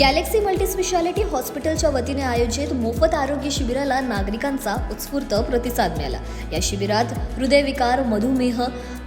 Galaxy multispeciality हॉस्पिटलच्या वतीने आयोजित मोफत आरोग्य शिबिराला नागरिकांचा उत्स्फूर्त प्रतिसाद मिळाला. या शिबिरात हृदयविकार मधुमेह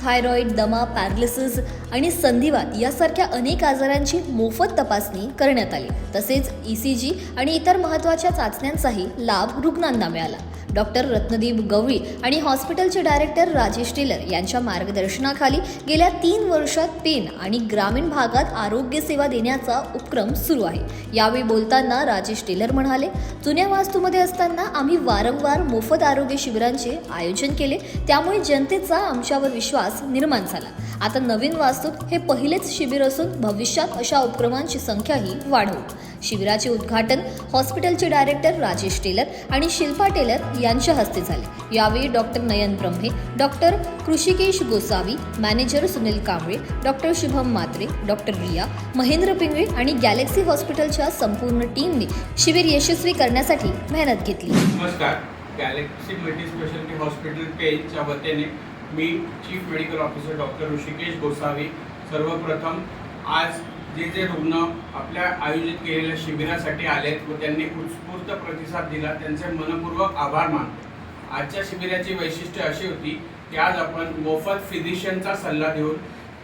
थायरॉईड दमा पॅरालिसिस आणि संधिवात यासारख्या अनेक आजारांची मोफत तपासणी करण्यात आली. तसेच ई सी जी आणि इतर महत्त्वाच्या चाचण्यांचाही लाभ रुग्णांना मिळाला. डॉक्टर रत्नदीप गवळी आणि हॉस्पिटलचे डायरेक्टर राजेश टेलर यांच्या मार्गदर्शनाखाली गेल्या तीन वर्षात पेन आणि ग्रामीण भागात आरोग्य सेवा देण्याचा उपक्रम सुरू आहे. यावेळी बोलताना राजेश टेलर म्हणाले जुन्या वास्तूमध्ये असताना आम्ही वारंवार मोफत आरोग्य शिबिरांचे आयोजन केले. त्यामुळे जनतेचा आमच्यावर विश्वास निर्माण झाला. आता नवीन वास्तूत हे पहिलेच शिबिर असून भविष्यात अशा उपक्रमांची संख्याही वाढवू. शिबिराचे उद्घाटन हॉस्पिटलचे डायरेक्टर राजेश टेलर आणि शिल्पा टेलर यांच्या हस्ते झाले. यावेळी doctor Nayan Brahme doctor Krishikesh Gosavi manager Sunil Kamble doctor Shubham Matre doctor Riya Mahendra Pingale आणि गॅलेक्सी हॉस्पिटलच्या संपूर्ण टीमने शिबिर यशस्वी करण्यासाठी मेहनत घेतली. नमस्कार. गॅलेक्सी मल्टी हॉस्पिटल पेजच्या वतीने मी chief medical officer doctor Hrishikesh Gosavi सर्वप्रथम आज जे जे रुग्ण आपल्या आयोजित केलेल्या शिबिरासाठी आलेत व त्यांनी उत्स्फूर्त प्रतिसाद दिला त्यांचे मनपूर्वक आभार मानतो. आजच्या शिबिराची वैशिष्ट्य अशी होती की आज आपण मोफत फिजिशियनचा सल्ला देऊन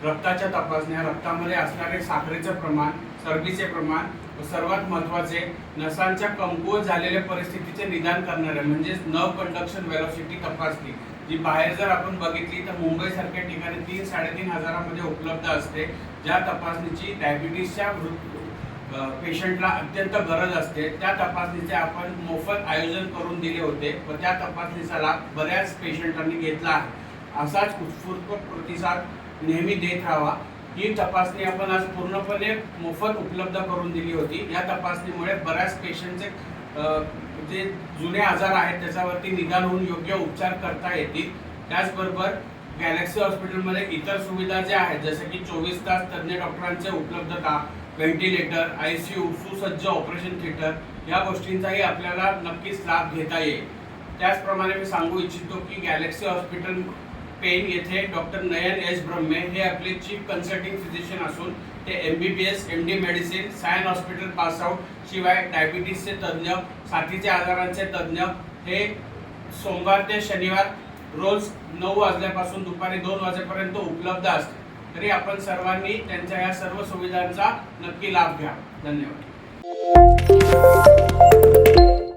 रक्ताच्या तपासण्या रक्तामध्ये असणारे साखरेचं प्रमाण चरबीचे प्रमाण व सर्वात महत्त्वाचे नसांच्या कमकुवत झालेल्या परिस्थितीचे निदान करणारे म्हणजेच न कंडक्शन वेलॉसिटी तपासणी जी बाहेर जर आपण बघितली तर मुंबईसारख्या ठिकाणी तीन साडेतीन हजारामध्ये उपलब्ध असते ज्या तपासणीची डायबिटीसच्या पेशंटला अत्यंत गरज असते. त्या तपासणीचे आपण मोफत आयोजन करून दिले होते. व त्या तपासणीचा लाभ बऱ्याच पेशंटांनी घेतला आहे. असाच उत्स्फूर्त प्रतिसाद नेहमी देत राहावा. ही तपासणी आपण आज पूर्णपणे मोफत उपलब्ध करून दिली होती. या तपासणीमुळे बऱ्याच पेशंटचे जे जुने आजार आहेत त्याच्यावरती निदान होऊन योग्य उपचार करता येतील. त्याचबरोबर गॅलेक्सी हॉस्पिटलमध्ये इतर सुविधा ज्या आहेत जसं की चोवीस तास तज्ज्ञ डॉक्टरांचे उपलब्धता व्हेंटिलेटर आय सी यू सुसज्ज ऑपरेशन थिएटर या गोष्टींचाही आपल्याला नक्कीच लाभ घेता येईल. त्याचप्रमाणे मी सांगू इच्छितो की गॅलेक्सी हॉस्पिटल पेन येथे डॉक्टर नयन एस ब्रह्मे हे आपले चीफ कन्सल्टिंग फिजिशियन असून ते M B B S M D medicine Sion hospital pass out शिवाय डायबिटीसचे तज्ज्ञ साथीचे आजारांचे तज्ज्ञ हे सोमवार ते शनिवार रोज नऊ वाजल्यापासून दुपारी दोन वाजेपर्यंत उपलब्ध असते तरी आपण सर्वांनी त्यांच्या या सर्व सुविधांचा नक्की लाभ घ्या. धन्यवाद.